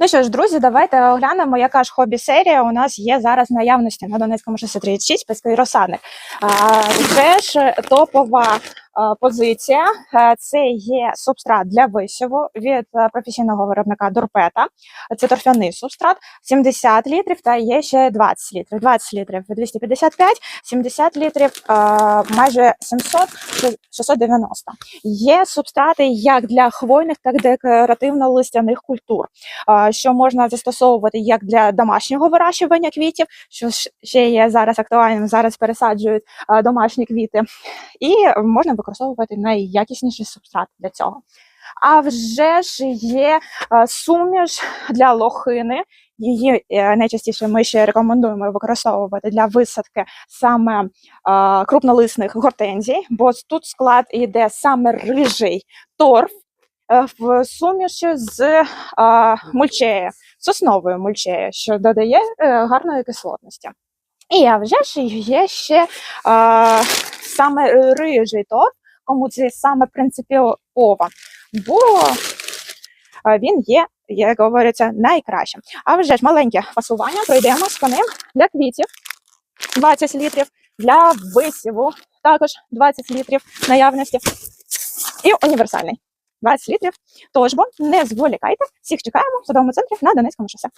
Ну що ж, друзі, давайте оглянемо, яка ж хобі-серія у нас є зараз наявності на Донецькому шосе 36 Росани». Це ж топова позиція. Е, Це є субстрат для висіву від е, професійного виробника Дорпета. Це торфяний субстрат 70 літрів та є ще 20 літрів. 20 літрів 255, 70 літрів майже 700, 690. Є субстрати як для хвойних, так і декоративно-листяних культур що можна застосовувати як для домашнього вирощування квітів, що ще є зараз актуальним, зараз пересаджують домашні квіти, і можна використовувати найякісніший субстрат для цього. А вже ж є суміш для лохини. Її е, найчастіше ми ще рекомендуємо використовувати для висадки саме а, крупнолисних гортензій, бо тут склад іде саме рижий торф е, в суміші з мульчею, сосновою мульчею, що додає е, гарної кислотності. І а вже ж є ще саме рижий торф, кому це саме принципово, бо він є, як говориться, найкращим. А вже ж маленьке фасування пройдемо з ним для квітів 20 літрів, для висіву також 20 літрів наявності. І універсальний 20 літрів. Тож бо не зволікайте, всіх чекаємо в садовому центрі на Донецькому шосе.